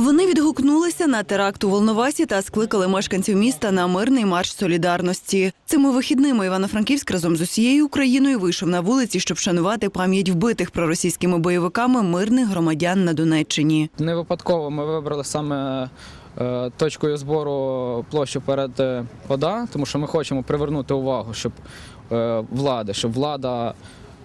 Вони відгукнулися на теракт у Волновасі та скликали мешканців міста на мирний марш солідарності. Цими вихідними Івано-Франківськ разом з усією Україною вийшов на вулиці, щоб вшанувати пам'ять вбитих проросійськими бойовиками мирних громадян на Донеччині. Не випадково ми вибрали саме е, точкою збору площу перед е, ОДА, тому що ми хочемо привернути увагу, щоб е, влада, щоб влада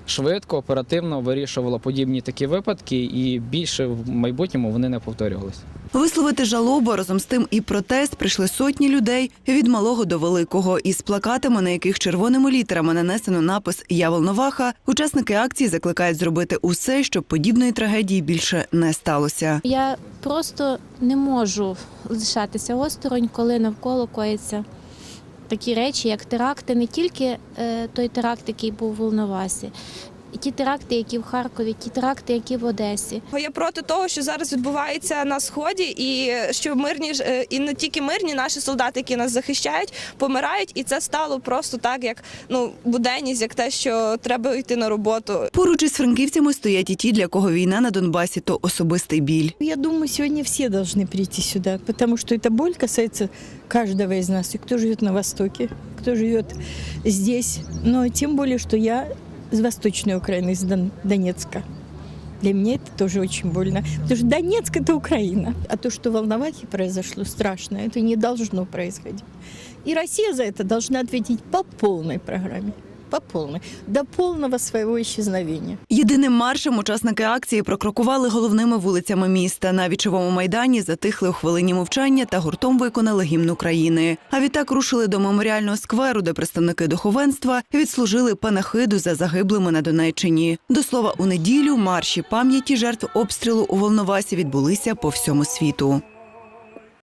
швидко, оперативно вирішувала подібні такі випадки, і більше в майбутньому вони не повторювалися. Висловити жалобу разом з тим і протест прийшли сотні людей від малого до великого із плакатами, на яких червоними літерами нанесено напис Я Волноваха. Учасники акції закликають зробити усе, щоб подібної трагедії більше не сталося. Я просто не можу лишатися осторонь, коли навколо кояться такі речі, як теракти, не тільки е, той теракт, який був в Волновасі, і ті теракти, які в Харкові, ті теракти, які в Одесі. Я проти того, що зараз відбувається на сході, і що мирні ж- е, і не тільки мирні наші солдати, які нас захищають, помирають, і це стало просто так, як ну буденність, як те, що треба йти на роботу. Поруч із франківцями стоять і ті, для кого війна на Донбасі то особистий біль. Я думаю, сегодня все должны прийти сюда, потому что эта боль касается каждого из нас, и кто живет на Востоке, кто живет здесь. Но тем более, что я из Восточной Украины, из Дон- Донецка. Для меня это тоже очень больно, потому что Донецк – это Украина. А то, что в Волновахе произошло страшно, это не должно происходить. И Россия за это должна ответить по полной программе, по полной, до полного своего исчезновения. Єдиним маршем учасники акції прокрокували головними вулицями міста. На вічовому майдані затихли у хвилині мовчання та гуртом виконали гімн України. А відтак рушили до меморіального скверу, де представники духовенства відслужили панахиду за загиблими на Донеччині. До слова, у неділю марші пам'яті жертв обстрілу у Волновасі відбулися по всьому світу.